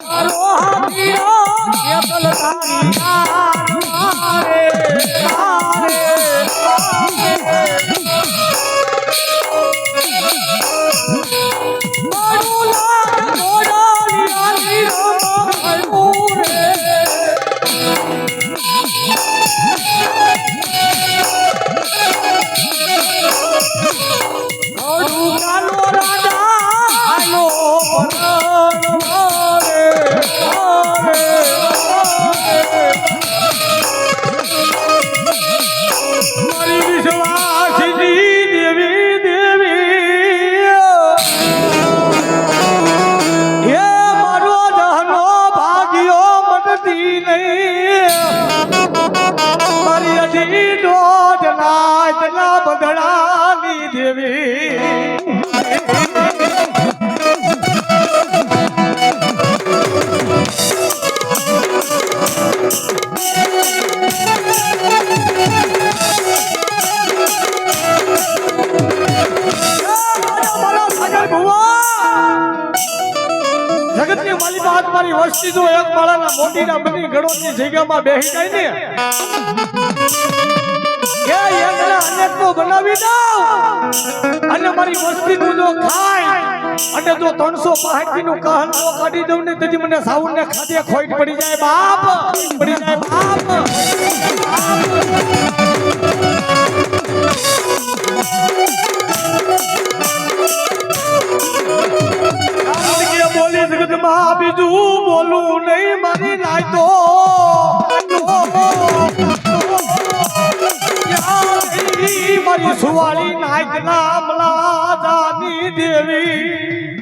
Oh, oh, oh, oh, oh, મારી વસ્તી જો એક માળાના મોટીના બની ગળોની જગ્યામાં બેહી જાય ને. કે એકલા અનેકનો બનાવી દઉં. અને મારી વસ્તીનું જો ખાય, અને જો ત્રણસો નું કહન કાઢી દઉં ને, તેથી મને સાવન ને ખાધે ખોઈટ પડી જાય બાપ. પડી જાય બાપ. બોલી બીજું બોલું નહીં મારી લાય તો મારી સુવાળી નાયક નામ લાજાની દેવી.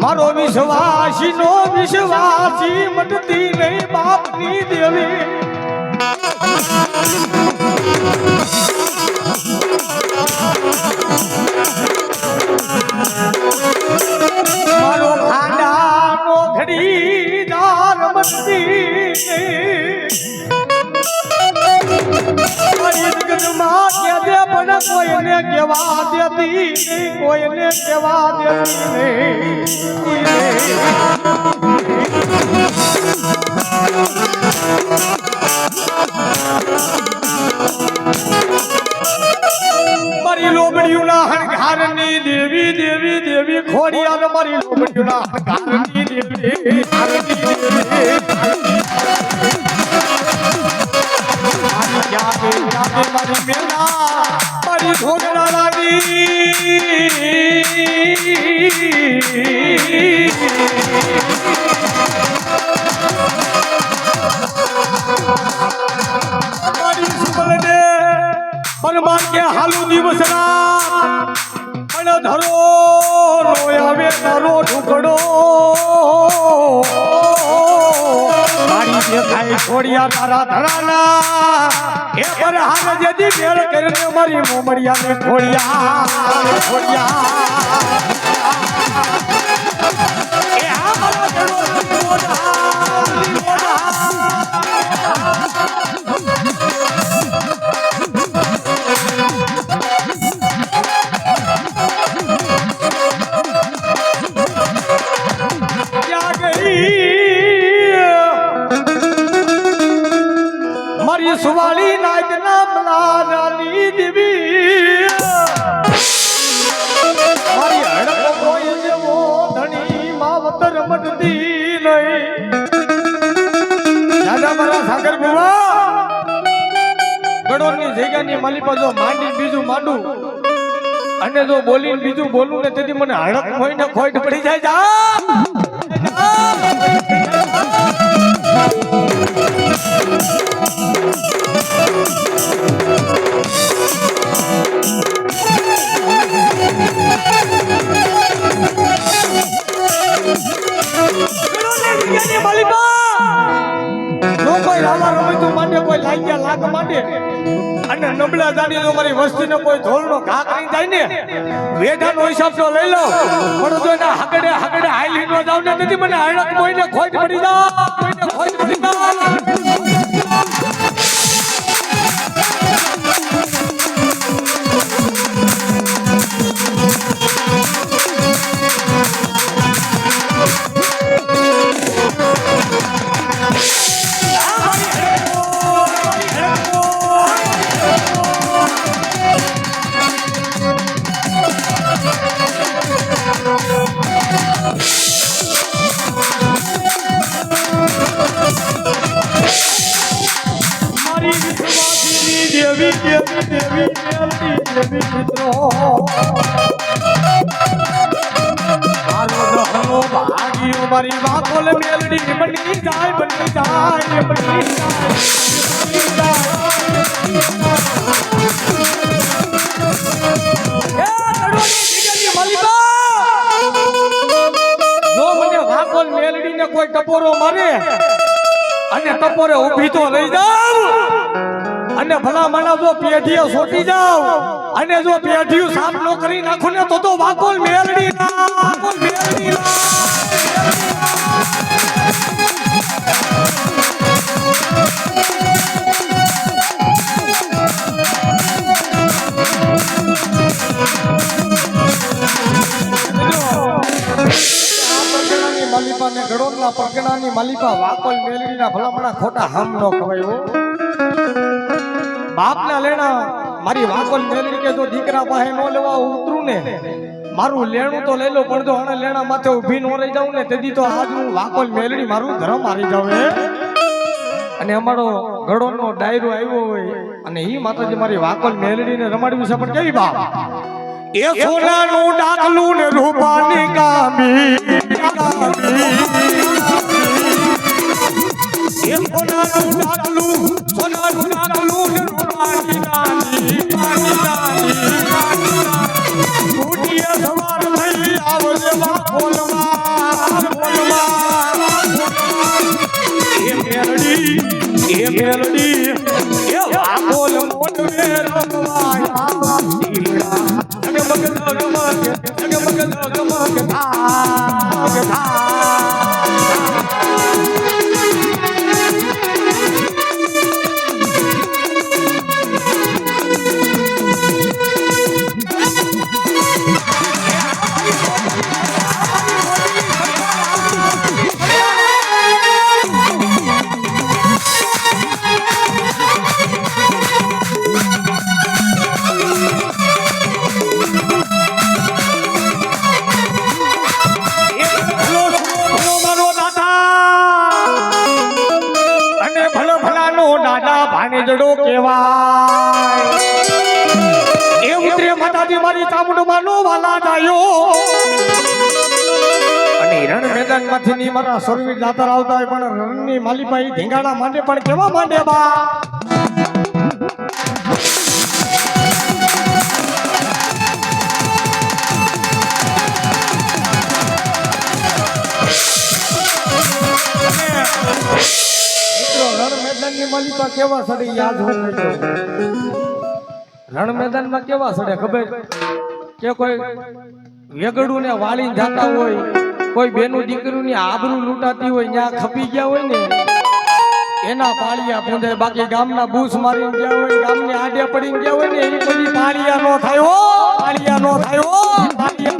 મારો વિશ્વાસી નો વિશ્વાસી મટતી નહીં બાપની દેવી. કોઈને કેવા દેતી નહીં. સુબલને બનબાન કે હાલુ દિવસ રાત. પણ ધરો આવે ધરો ઢુકડો દેખાય છોડિયા તારા ધરાના, એ પર હાલ જદી મેળ કરીને મારી મોમડિયા ને ખોડિયા ખોડિયા એ હા મારા ધરો દાદા જગ્યાની માલિપા જો માંડી બીજું માંડું, અને જો બોલીને બીજું બોલું ને તેથી મને હળક હોય ને ખોટ પડી જાય. જો! નબળા દાડી જો મારી વસ્તીને કોઈ ધોળનો ઘા કરી જાય ને. વેઢાનો હિસાબ તો લઈ લો. પણ જો એના હગડે હગડે હાલી નો જાવ ને, તેથી મને હણક કોઈને ખોટ પડી જા મેલડી બની જાય બની જાય બની જાય કોઈ ટપોરો મારે અને ટપોરે ઊભી તો લઈ જાવ. અને ભલા માણા જો પેઢીઓ સોટી જાવ અને જો પેઢીઓ સાફ ન કરી નાખો ને તો તો વાકોલ મેલડી વાકોલ મેલડી માલિપા ને ગડોદના પરગણાની માલિપા વાકોલ મેલડીના ભલામણા ખોટા હમ નો કવાય હો. બાપના લેણા, મારી વાકોલ મેલડી કે જો દીકરા પાસે નો લેવા ઉતરું ને. મારું લેણું તો લઈ લો, પણ જો આના લેણા માથે ઊભી નો રહી જાઉં ને, તેથી તો આજ હું વાકોલ મેલડી મારું ધર્મ મારી જાઉં અને અમારો ગડોનો ડાયરો આવ્યો હોય, અને એ માતાજી મારી વાકોલ મેલડીને રમાડ્યું છે, પણ કેવી બાપ? એ સોનાનું ડાકલું ને રૂપાની કામી એ સોનાનું ડાકલું સોનાનું ડાકલું ને રૂપાની ભાણેજડો કહેવાય. એ ઉતરે માતાજી મારી ચામુંડમાં નો વાલા જાયો. અને રણ મેદાનમાંથી મારા સરવીર દાતાર આવતા હોય પણ રણની માલિપાઈ ધીંગાણા માંડે પણ કેવા માંડે બા? માલિકા કેવા સડે યાદ હોય રણ રણ મેદાનમાં કેવા સડે ખબર? કે કોઈ વેગડું ને વાળી જાતા હોય, કોઈ બેનું દીકરું ની આબરૂ લૂંટાતી હોય ત્યાં ખપી ગયા હોય ને, એના પાળિયા પૂંધે બાકી ગામના બૂસ મારી ગયા હોય, ગામની આડે પડી ગયા હોય ને, એ બધી પાળિયા નો થાય હો, પાળિયા નો થાય હો, પાળિયા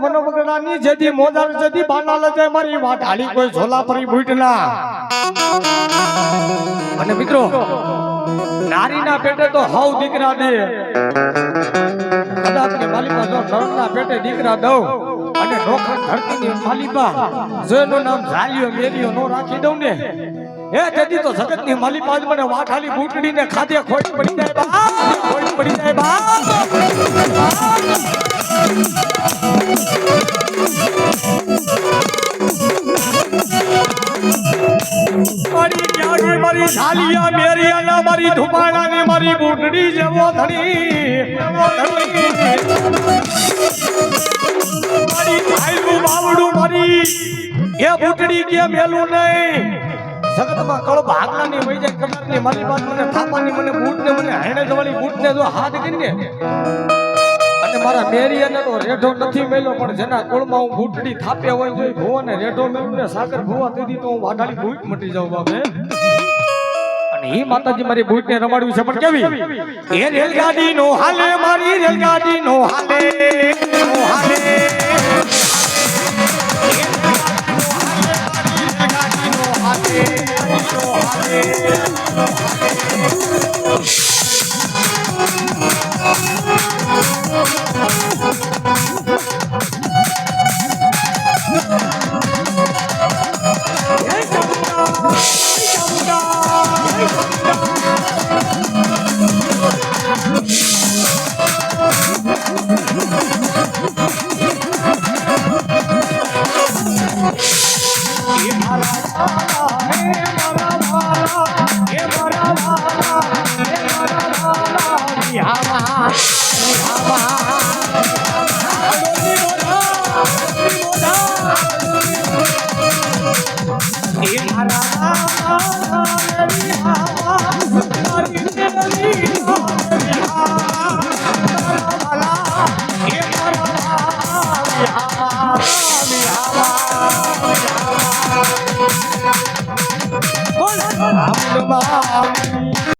વનવગડાની જેદી મોજાર જેદી બાના લજે મારી વાત હાલી કોઈ ઝોલા પરી બુટના અને મિત્રો નારીના પેટે તો હવ દીકરા દે કદાચ માલિકા જો નરકના પેટે દીકરા દઉં. અને નોખા ધરતીની માલિકા જો એનું નામ ઝાલિયો મેરિયો નો રાખી દઉં ને. હે, તેથી તો જગતની માલિકા જ મને વાઠાલી બૂટડીને ખાધે ખોટ પડી જાય બા. ખોટ પડી જાય બા. મારી ક્યાંની મારી ઝાલિયા મેરિયા મારી ધુમાડા ને મારી બૂટડી જેવો ધણી જેવો ધણી. એ બુટડી કે મેલું નહીં. જગતમાં કળ ભાગલાની વહી જાય કબાટની મારી વાત મને, થાપાની મને બૂટ ને મને, હાણે જવાળી બૂટ ને જો હાથ કરીને અને મારા મેરિયાને તો રેઢો નથી મેલ્યો, પણ જેના કુળમાં હું બૂટડી થાપ્યા હોય તો ભુવાને રેઢો મેળવું ને સાકર ભુવા તેથી તો હું વાડાળી ભૂટ મટી જાઉં બાપે. ઈ માતાજી મારી બૂટ ને રમાડ્યું છે. પણ કેવી? એ રેલગાડી નો હાલે, મારી રેલગાડી નો હાલે નો હાલે. Mama.